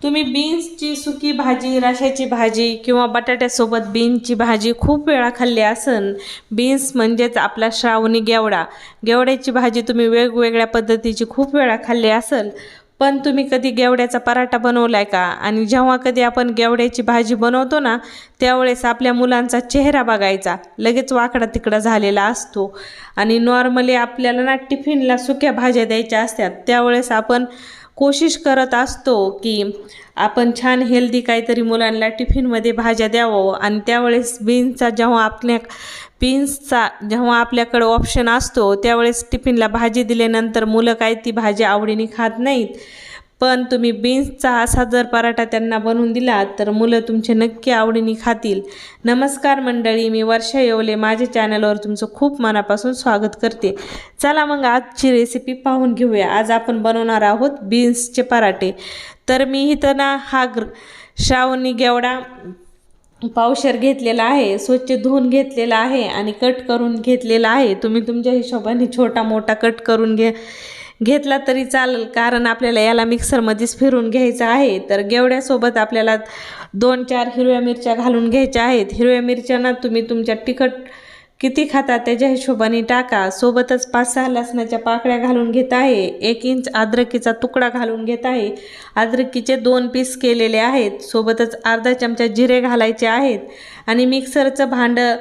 तुम्ही बीन्सची सुकी भाजी राशाची भाजी किंवा बटाट्यासोबत बीन्सची भाजी खूप वेळा खाल्ली असन. बीन्स म्हणजेच आपला श्रावणी गेवडा. गेवड्याची भाजी तुम्ही वेगवेगळ्या पद्धतीची खूप वेळा खाल्ली असेल पण तुम्ही कधी गेवड्याचा पराठा बनवलाय का? आणि जेव्हा कधी आपण गेवड्याची भाजी बनवतो ना त्यावेळेस आपल्या मुलांचा चेहरा बघायचा. लगेच वाकडा तिकडा झालेला असतो. आणि नॉर्मली आपल्याला ना टिफिनला सुक्या भाज्या द्यायच्या असतात. त्यावेळेस आपण कोशिश करत असतो की आपण छान हेल्दी काहीतरी मुलांना टिफिनमध्ये भाज्या द्यावं. आणि त्यावेळेस बीन्सचा जेव्हा आपल्या बीन्सचा जेव्हा आपल्याकडं ऑप्शन असतो त्यावेळेस टिफिनला भाजी दिल्यानंतर मुलं काय ती भाजी आवडीने खात नाहीत. पण तुम्ही बीन्सचा असा जर पराठा त्यांना बनवून दिला तर मुलं तुमचे नक्की आवडीने खातील. नमस्कार मंडळी मी वर्षा येवले. माझ्या चॅनलवर तुमचं खूप मनापासून स्वागत करते. चला मग आजची रेसिपी पाहून घेऊया. आज आपण बनवणार आहोत बीन्सचे पराठे. तर मी इथं ना हा ग्र श्रावणी गेवडा पावशर घेतलेला आहे स्वच्छ धुवून घेतलेला आहे आणि कट करून घेतलेला आहे. तुम्ही तुमच्या हिशोबाने छोटा मोठा कट करून घे घेतला तरी चालेल कारण आपल्याला याला मिक्सरमध्येच फिरून घ्यायचं आहे. तर गेवड्यासोबत आपल्याला दोन चार हिरव्या मिरच्या घालून घ्यायच्या आहेत. हिरव्या मिरच्या ना तुम्ही तुमच्या तिखट किती खाता त्याच्या हिशोबाने टाका. सोबतच पाच सहा लसणाच्या पाकळ्या घालून घेत आहे. एक इंच अद्रकीचा तुकडा घालून घेत आहे. अद्रकीचे दोन पीस केलेले आहेत. सोबतच अर्धा चमचा जिरे घालायचे आहेत. आणि मिक्सरचं भांडं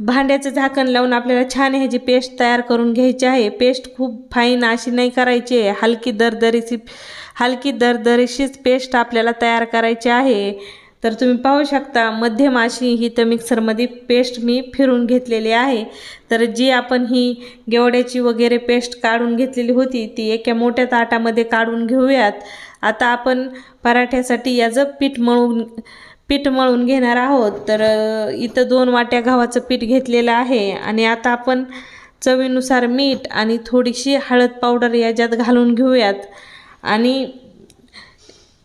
भांड्याचं झाकण लावून आपल्याला छान ह्याची पेस्ट तयार करून घ्यायची आहे पेस्ट खूप फाईन अशी नाही करायची आहे. हलकी दरदरीची हलकी दरदरीशीच पेस्ट आपल्याला तयार करायची आहे. तर तुम्ही पाहू शकता मध्यम अशी ही तर मिक्सरमध्ये पेस्ट मी फिरून घेतलेली आहे. तर जी आपण ही गेवड्याची वगैरे पेस्ट काढून घेतलेली होती ती एका मोठ्या ताटामध्ये काढून घेऊयात. आता आपण पराठ्यासाठी याचं पीठ मळून पीठ मळून घेणार आहोत. तर इथं दोन वाट्या गव्हाचं पीठ घेतलेलं आहे आणि आता आपण चवीनुसार मीठ आणि थोडीशी हळद पावडर याच्यात घालून घेऊयात. आणि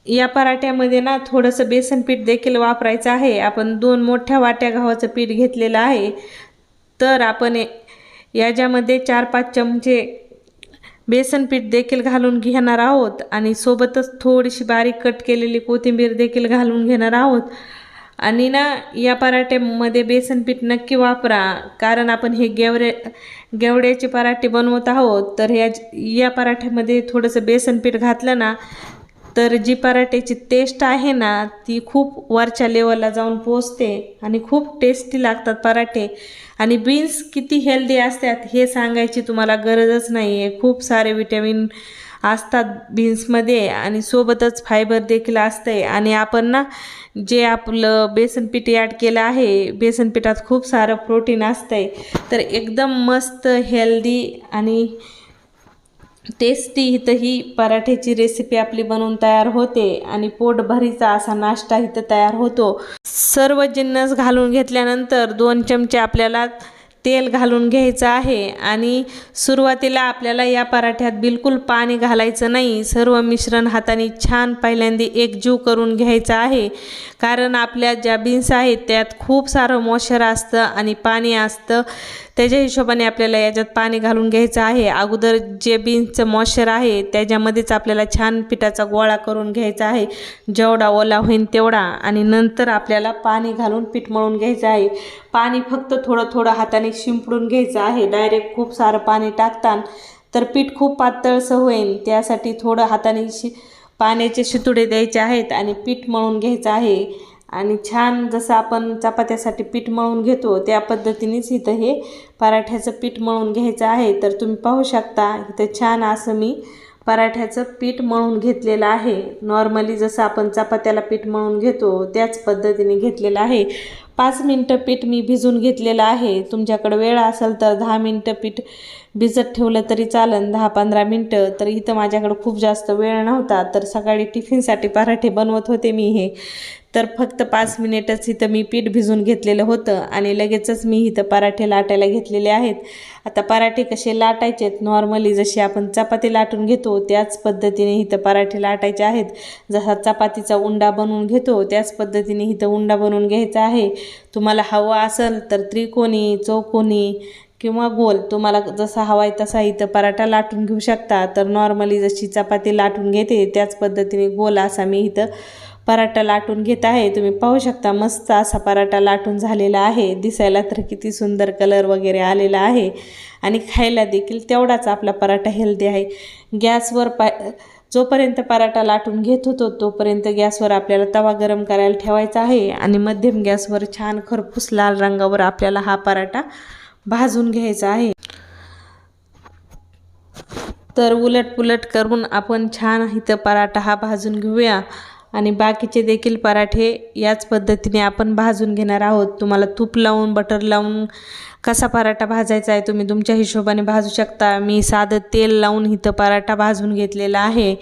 या पराठ्यामध्ये ना थोडंसं बेसन पीठ देखील वापरायचं आहे. आपण दोन मोठ्या वाट्या गव्हाचं पीठ घेतलेलं आहे. तर आपण याच्यामध्ये चार पाच चमचे बेसन पीठ देखील घालून घेणार आहोत आणि सोबतच थोडीशी बारीक कट केलेली कोथिंबीर देखील घालून घेणार आहोत. आणि ना या पराठ्यामध्ये बेसन पीठ नक्की वापरा कारण आपण हे गेवरे गेवड्याचे पराठे बनवत आहोत. तर ह्या या पराठ्यामध्ये थोडंसं बेसन पीठ घातलं ना तर जी पराठ्याची टेस्ट आहे ना ती खूप वरच्या लेवलला जाऊन पोचते आणि खूप टेस्टी लागतात पराठे. आणि बीन्स किती हेल्दी असतात हे सांगायची तुम्हाला गरजच नाही आहे खूप सारे विटॅमिन असतात बीन्समध्ये आणि सोबतच फायबर देखील असते आणि आपण ना जे आपलं बेसनपीठ ॲड केलं आहे बेसन पिठात खूप सारं प्रोटीन असतंय. तर एकदम मस्त हेल्दी आणि टेस्टी इथंही पराठ्याची रेसिपी आपली बनवून तयार होते आणि पोटभरीचा असा नाश्ता इथं तयार होतो. सर्व जिन्नस घालून घेतल्यानंतर दोन चमचे आपल्याला तेल घालून घ्यायचं आहे आणि सुरुवातीला आपल्याला या पराठ्यात बिलकुल पाणी घालायचं नाही. सर्व मिश्रण हाताने छान पहिल्यांदा एकजीव करून घ्यायचं आहे. कारण आपल्या ज्या बीन्स आहेत त्यात खूप सारं मॉइश्चर असतं आणि पाणी असतं. त्याच्या हिशोबाने आपल्याला याच्यात पाणी घालून घ्यायचं आहे. अगोदर जे बीन्सचं मॉइश्चर आहे त्याच्यामध्येच आपल्याला छान पिठाचा गोळा करून घ्यायचा आहे. जेवढा ओला होईल तेवढा आणि नंतर आपल्याला पाणी घालून पीठ मळून घ्यायचं आहे. पाणी फक्त थोडं थोडं हाताने शिंपडून घ्यायचं आहे. डायरेक्ट खूप सारं पाणी टाकतान तर पीठ खूप पातळसं होईल त्यासाठी थोडं हाताने शि पाण्याचे शितुडे द्यायचे आहेत आणि पीठ मळून घ्यायचं आहे. आणि छान जसं आपण चपात्यासाठी पीठ मळून घेतो त्या पद्धतीनेच इथं हे पराठ्याचं पीठ मळून घ्यायचं आहे. तर तुम्ही पाहू शकता इथं छान असं मी पराठ्याचं पीठ मळून घेतलेलं आहे. नॉर्मली जसं आपण चपात्याला पीठ मळून घेतो त्याच पद्धतीने घेतलेलं आहे. पाच मिनटं पीठ मी भिजून घेतलेलं आहे. तुमच्याकडं वेळ असेल तर दहा मिनटं पीठ भिजत ठेवलं तरी चालेल दहा पंधरा मिनटं तर इथं माझ्याकडं खूप जास्त वेळ नव्हता. तर सकाळी टिफिनसाठी पराठे बनवत होते मी हे. तर फक्त पाच मिनिटच इथं मी पीठ भिजून घेतलेलं होतं आणि लगेचच मी इथं पराठे लाटायला घेतलेले आहेत. आता पराठे कसे लाटायचे आहेत? नॉर्मली जशी आपण चपाती लाटून घेतो त्याच पद्धतीने इथं पराठे लाटायचे आहेत. जसा चपातीचा उंडा बनवून घेतो त्याच पद्धतीने इथं उंडा बनवून घ्यायचा आहे. तुम्हाला हवा असेल तर त्रिकोणी चौकोनी किंवा गोल तुम्हाला जसा हवा आहे तसा इथं पराठा लाटून घेऊ शकता. तर नॉर्मली जशी चपाती लाटून घेते त्याच पद्धतीने गोल असा मी इथं पराठा लाटून घेत आहे. तुम्ही पाहू शकता मस्त असा पराठा लाटून झालेला आहे. दिसायला तर किती सुंदर कलर वगैरे आलेला आहे. आणि खायला देखील तेवढाच आपला पराठा हेल्दी आहे. गॅसवर पा जोपर्यंत पराठा लाटून घेत होतो तोपर्यंत गॅसवर आपल्याला तवा गरम करायला ठेवायचा आहे. आणि मध्यम गॅसवर छान खरपूस लाल रंगावर आपल्याला हा पराठा भाजून घ्यायचा आहे. तर उलट पुलट करून आपण छान इथं पराठा हा भाजून घेऊया. आणि बाकीचे देखील पराठे याच पद्धतीने आपण भाजून घेणार आहोत. तुम्हाला तूप लावून बटर लावून कसा पराठा भाजायचा आहे तुम्ही तुमच्या हिशोबाने भाजू शकता. मी साधं तेल लावून इथं पराठा भाजून घेतलेला आहे.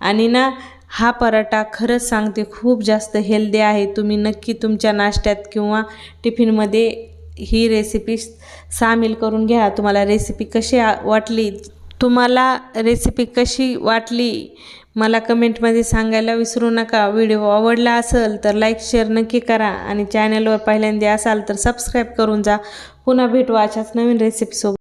आणि ना हा पराठा खरंच सांगते खूप जास्त हेल्दी आहे. तुम्ही नक्की तुमच्या नाश्त्यात किंवा टिफिनमध्ये ही रेसिपी सामील करून घ्या. तुम्हाला रेसिपी कशी वाटली तुम्हाला रेसिपी कशी वाटली मला कमेंटमध्ये सांगायला विसरू नका. व्हिडिओ आवडला असेल तर लाईक शेअर नक्की करा आणि चॅनलवर पहिल्यांदा असाल तर सबस्क्राईब करून जा. पुन्हा भेटू अशाच नवीन रेसिपीसोबत